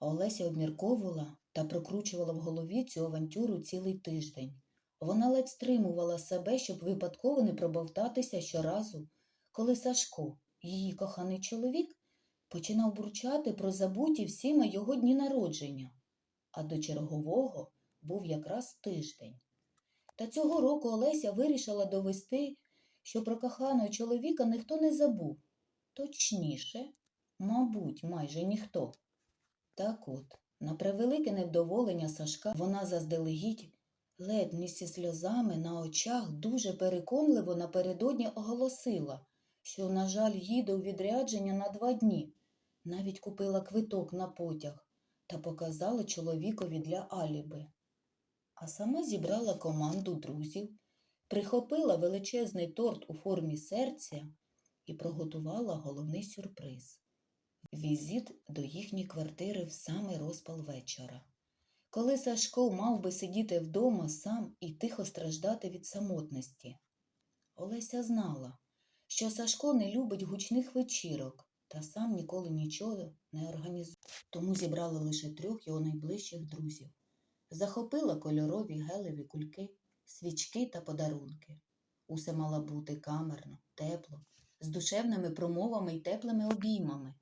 Олеся обмірковувала та прокручувала в голові цю авантюру цілий тиждень. Вона ледь стримувала себе, щоб випадково не пробовтатися щоразу, коли Сашко, її коханий чоловік, починав бурчати про забуті всіми його дні народження, а до чергового був якраз тиждень. Та цього року Олеся вирішила довести, що про коханого чоловіка ніхто не забув. Точніше, мабуть, майже ніхто. Так от, на превелике невдоволення Сашка, вона заздалегідь, ледь не зі сльозами на очах, дуже переконливо напередодні оголосила, що, на жаль, їде у відрядження на два дні. Навіть купила квиток на потяг та показала чоловікові для аліби. А сама зібрала команду друзів, прихопила величезний торт у формі серця і приготувала головний сюрприз візит до їхньої квартири в самий розпал вечора. Коли Сашко мав би сидіти вдома сам і тихо страждати від самотності. Олеся знала, що Сашко не любить гучних вечірок та сам ніколи нічого не організує, тому зібрала лише трьох його найближчих друзів. Захопила кольорові гелеві кульки, свічки та подарунки. Усе мало бути камерно, тепло, з душевними промовами й теплими обіймами.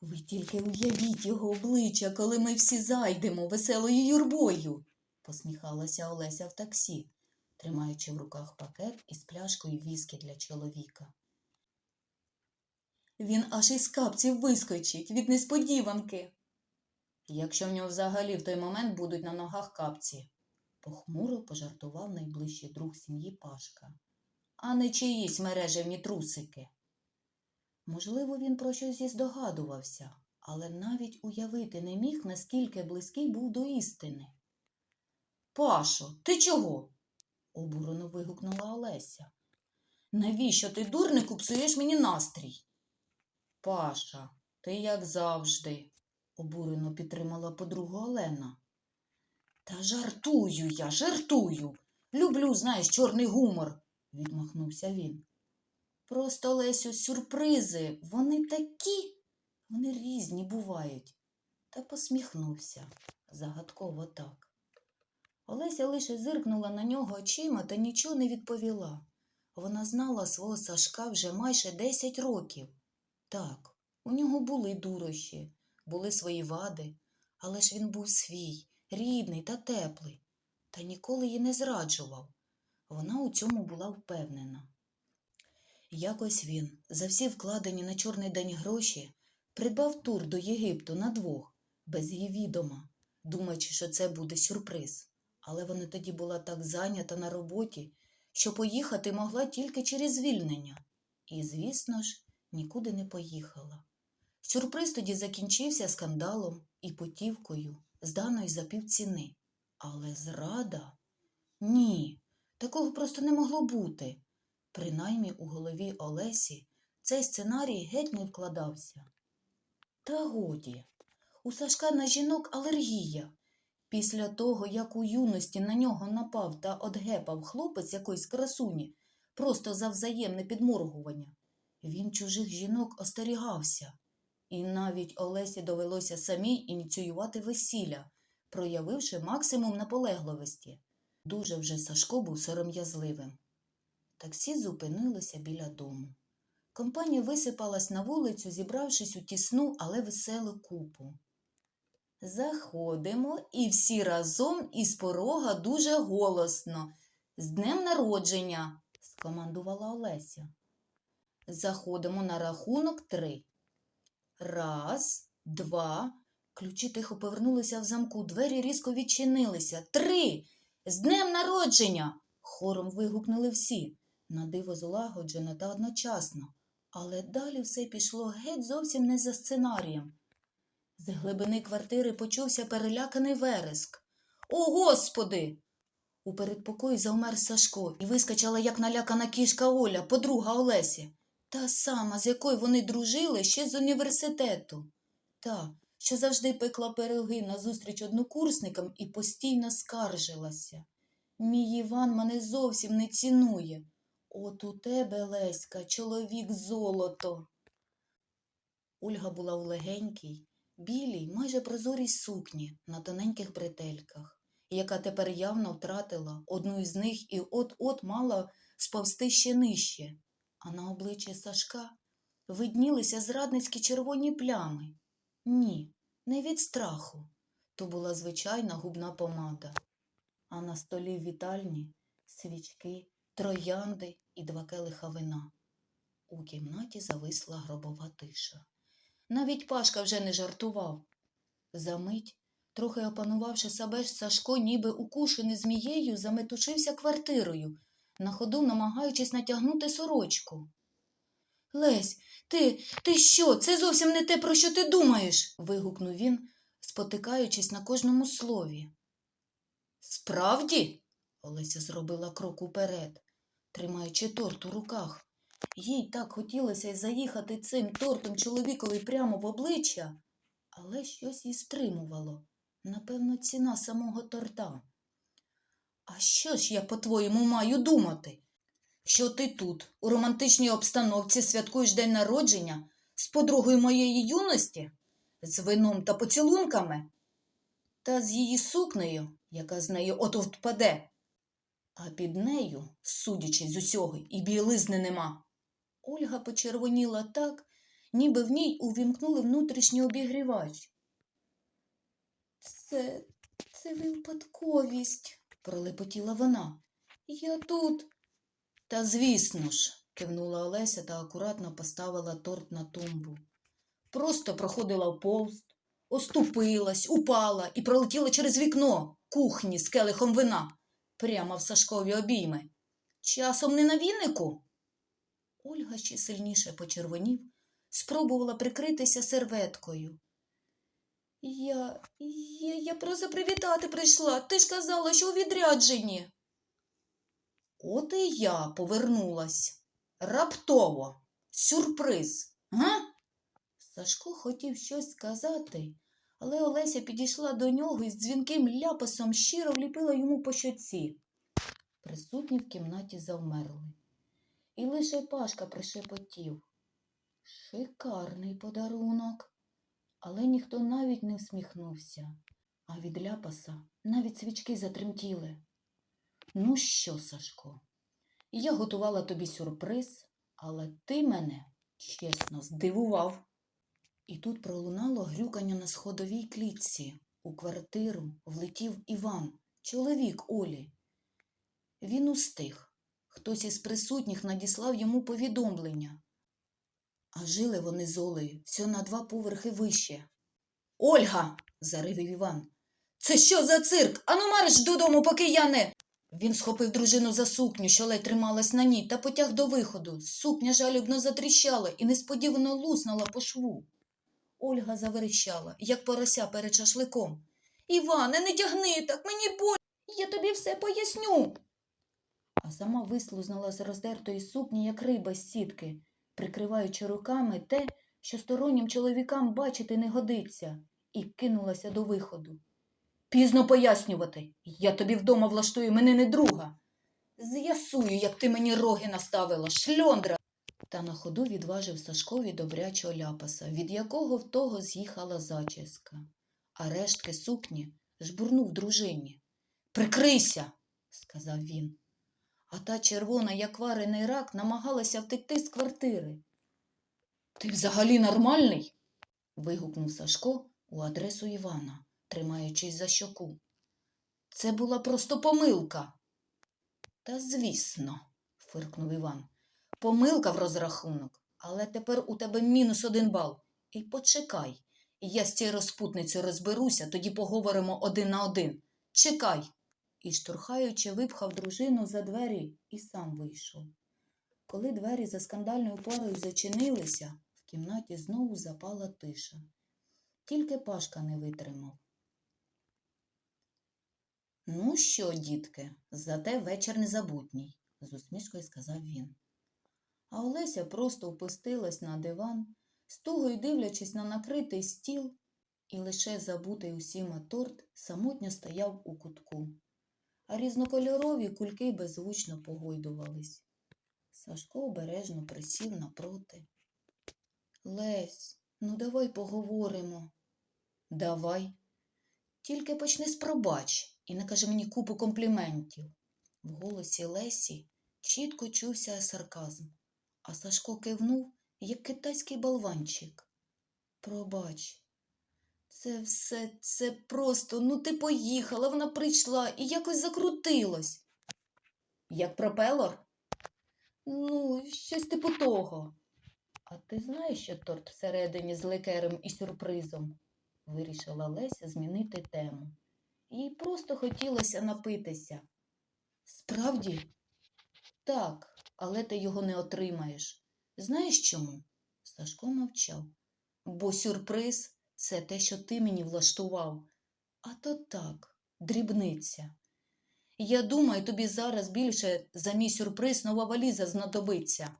Ви тільки уявіть його обличчя, коли ми всі зайдемо веселою юрбою, посміхалася Олеся в таксі, тримаючи в руках пакет із пляшкою віскі для чоловіка. Він аж із капців вискочить від несподіванки. Якщо в нього взагалі в той момент будуть на ногах капці, похмуро пожартував найближчий друг сім'ї Пашка, а не чиїсь мережевні трусики. Можливо, він про щось і здогадувався, але навіть уявити не міг, наскільки близький був до істини. Пашо, ти чого? обурено вигукнула Олеся. Навіщо ти, дурнику, псуєш мені настрій? Паша, ти як завжди, обурено підтримала подругу Олена. Та жартую я, жартую. Люблю, знаєш, чорний гумор, відмахнувся він. Просто Лесю, сюрпризи, вони такі, вони різні бувають. Та посміхнувся загадково так. Олеся лише зиркнула на нього очима та нічого не відповіла. Вона знала свого Сашка вже майже 10 років. Так, у нього були дурощі, були свої вади, але ж він був свій, рідний та теплий, та ніколи її не зраджував. Вона у цьому була впевнена. Якось він за всі вкладені на чорний день гроші придбав тур до Єгипту на двох, без її відома, думаючи, що це буде сюрприз. Але вона тоді була так зайнята на роботі, що поїхати могла тільки через звільнення. І, звісно ж, нікуди не поїхала. Сюрприз тоді закінчився скандалом і путівкою, зданою за півціни. Але зрада? Ні, такого просто не могло бути. Принаймні у голові Олесі цей сценарій геть не вкладався. Та годі, у Сашка на жінок алергія. Після того, як у юності на нього напав та одгепав хлопець якоїсь красуні, просто за взаємне підморгування, він чужих жінок остерігався. І навіть Олесі довелося самій ініціювати весілля, проявивши максимум наполегливості. Дуже вже Сашко був сором'язливим. Таксі зупинилося біля дому. Компанія висипалась на вулицю, зібравшись у тісну, але веселу купу. Заходимо і всі разом із порога дуже голосно. З днем народження, скомандувала Олеся. Заходимо на рахунок три. Раз, два. Ключі тихо повернулися в замку, двері різко відчинилися. Три. З днем народження. хором вигукнули всі на диво злагоджено та одночасно, але далі все пішло геть зовсім не за сценарієм. З глибини квартири почувся переляканий вереск. О, господи! У передпокої завмер Сашко і вискочила, як налякана кішка Оля, подруга Олесі, та сама, з якою вони дружили ще з університету. Та, що завжди пекла пироги назустріч однокурсникам і постійно скаржилася. Мій Іван мене зовсім не цінує. От у тебе, Леська, чоловік золото. Ольга була у легенькій, білій, майже прозорій сукні на тоненьких бретельках, яка тепер явно втратила одну із них і от-от мала сповзти ще нижче, а на обличчі Сашка виднілися зрадницькі червоні плями. Ні, не від страху. То була звичайна губна помада. А на столі в вітальні свічки, троянди і два келиха вина. У кімнаті зависла гробова тиша. Навіть Пашка вже не жартував. Замить, трохи опанувавши себе, Сашко, ніби укушений змією, заметушився квартирою, на ходу намагаючись натягнути сорочку. Лесь, ти, ти що? Це зовсім не те, про що ти думаєш. вигукнув він, спотикаючись на кожному слові. Справді? Олеся зробила крок уперед, тримаючи торт у руках. Їй так хотілося заїхати цим тортом чоловікові прямо в обличчя, але щось її стримувало. Напевно, ціна самого торта. А що ж я, по-твоєму, маю думати? Що ти тут, у романтичній обстановці, святкуєш день народження з подругою моєї юності, з вином та поцілунками, та з її сукнею, яка з нею от впаде. А під нею, судячи з усього, і білизни нема. Ольга почервоніла так, ніби в ній увімкнули внутрішній обігрівач. Це, це випадковість, пролепотіла вона. Я тут. Та звісно ж, кивнула Олеся та акуратно поставила торт на тумбу. Просто проходила повз, оступилась, упала і пролетіла через вікно кухні з келихом вина прямо в Сашкові обійми. Часом не на вінику. Ольга ще сильніше почервонів, спробувала прикритися серветкою. Я, я, я просто привітати прийшла. Ти ж казала, що у відрядженні. От і я повернулась. Раптово. Сюрприз. Га? Сашко хотів щось сказати, але Олеся підійшла до нього і з дзвінким ляпасом щиро вліпила йому по щоці. Присутні в кімнаті завмерли. І лише Пашка пришепотів. Шикарний подарунок. Але ніхто навіть не всміхнувся, а від ляпаса навіть свічки затремтіли. Ну що, Сашко, я готувала тобі сюрприз, але ти мене, чесно, здивував. І тут пролунало грюкання на сходовій клітці. У квартиру влетів Іван, чоловік Олі. Він устиг. Хтось із присутніх надіслав йому повідомлення. А жили вони з Олею все на два поверхи вище. Ольга. заривів Іван. Це що за цирк? Ану марш додому, поки я не. Він схопив дружину за сукню, що ледь трималась на ній, та потяг до виходу. Сукня жалібно затріщала і несподівано луснула по шву. Ольга заверещала, як порося перед шашликом. Іване, не тягни так, мені боль. Я тобі все поясню. А сама вислузнула з роздертої сукні, як риба з сітки, прикриваючи руками те, що стороннім чоловікам бачити не годиться, і кинулася до виходу. Пізно пояснювати. Я тобі вдома влаштую мене не друга. З'ясую, як ти мені роги наставила, шльондра. Та на ходу відважив Сашкові добрячого ляпаса, від якого в того з'їхала зачіска, а рештки сукні жбурнув дружині. Прикрийся, сказав він. А та червона, як варений рак, намагалася втекти з квартири. Ти взагалі нормальний? вигукнув Сашко у адресу Івана, тримаючись за щоку. Це була просто помилка. Та звісно, фиркнув Іван. Помилка в розрахунок, але тепер у тебе мінус один бал. І почекай. Я з цією розпутницею розберуся, тоді поговоримо один на один. Чекай. І, штурхаючи, випхав дружину за двері і сам вийшов. Коли двері за скандальною парою зачинилися, в кімнаті знову запала тиша. Тільки Пашка не витримав. Ну що, дітки, зате вечір незабутній, з усмішкою сказав він. А Олеся просто опустилась на диван, з тугою дивлячись на накритий стіл, і лише забутий усіма торт самотньо стояв у кутку, а різнокольорові кульки беззвучно погойдувались. Сашко обережно присів напроти. Лесь, ну давай поговоримо, Давай. Тільки почни з пробач і не кажи мені купу компліментів. В голосі Лесі чітко чувся сарказм, а Сашко кивнув, як китайський болванчик. Пробач. Це все, це просто, ну ти поїхала, вона прийшла і якось закрутилось. Як пропелор? Ну, щось типу того. А ти знаєш, що торт всередині з ликером і сюрпризом? Вирішила Леся змінити тему. Їй просто хотілося напитися. Справді? Так, але ти його не отримаєш. Знаєш чому? Сашко мовчав. Бо сюрприз це те, що ти мені влаштував. А то так, дрібниця. Я думаю, тобі зараз більше за мій сюрприз нова валіза знадобиться.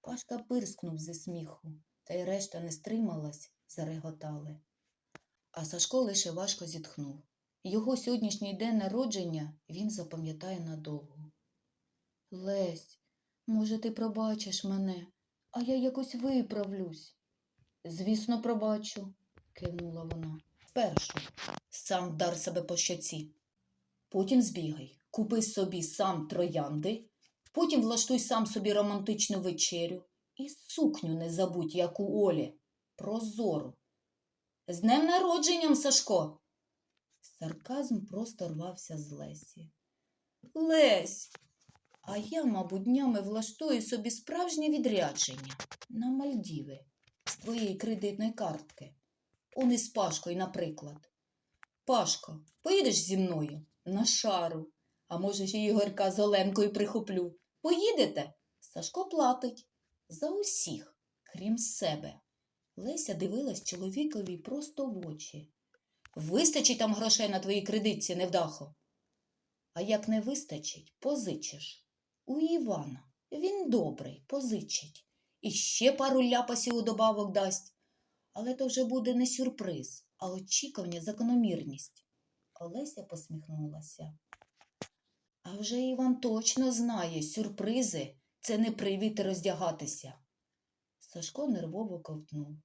Пашка пирскнув зі сміху, та й решта не стрималась, зареготали. А Сашко лише важко зітхнув. Його сьогоднішній день народження він запам'ятає надовго. Лесь, може, ти пробачиш мене, а я якось виправлюсь. Звісно, пробачу, кивнула вона. Спершу сам вдар себе по щоці. Потім збігай, купи собі сам троянди, потім влаштуй сам собі романтичну вечерю і сукню не забудь, як у Олі. Прозору. З днем народженням, Сашко. Сарказм просто рвався з Лесі. Лесь, а я, мабуть, днями влаштую собі справжнє відрядження на Мальдіви з твоєї кредитної картки. Он із Пашкою, наприклад. Пашко, поїдеш зі мною на шару, а може, ще Ігорка з Оленкою прихоплю. Поїдете? Сашко платить за усіх, крім себе. Леся дивилась чоловікові просто в очі. Вистачить там грошей на твоїй кредитці, невдахо. А як не вистачить, позичиш. У Івана. Він добрий, позичить. І ще пару ляпасів у добавок дасть. Але то вже буде не сюрприз, а очікування закономірність. Олеся посміхнулася. А вже Іван точно знає, сюрпризи це не привід роздягатися. Сашко нервово ковтнув.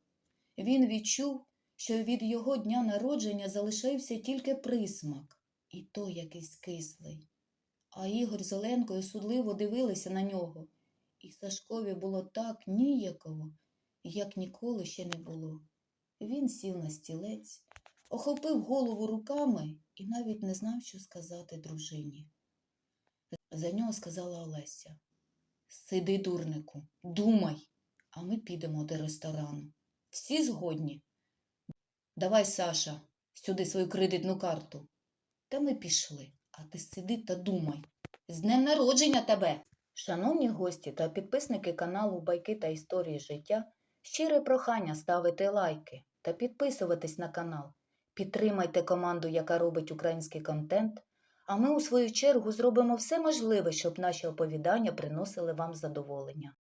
Він відчув, що від його дня народження залишився тільки присмак, і то якийсь кислий. А Ігор з Оленкою судливо дивилися на нього, і Сашкові було так ніяково, як ніколи ще не було. Він сів на стілець, охопив голову руками і навіть не знав, що сказати дружині. За нього сказала Олеся. Сиди, дурнику, думай, а ми підемо до ресторану. Всі згодні. Давай, Саша, сюди свою кредитну карту. Та ми пішли, а ти сиди та думай. З днем народження тебе! Шановні гості та підписники каналу Байки та історії життя, щире прохання ставити лайки та підписуватись на канал. Підтримайте команду, яка робить український контент, а ми у свою чергу зробимо все можливе, щоб наші оповідання приносили вам задоволення.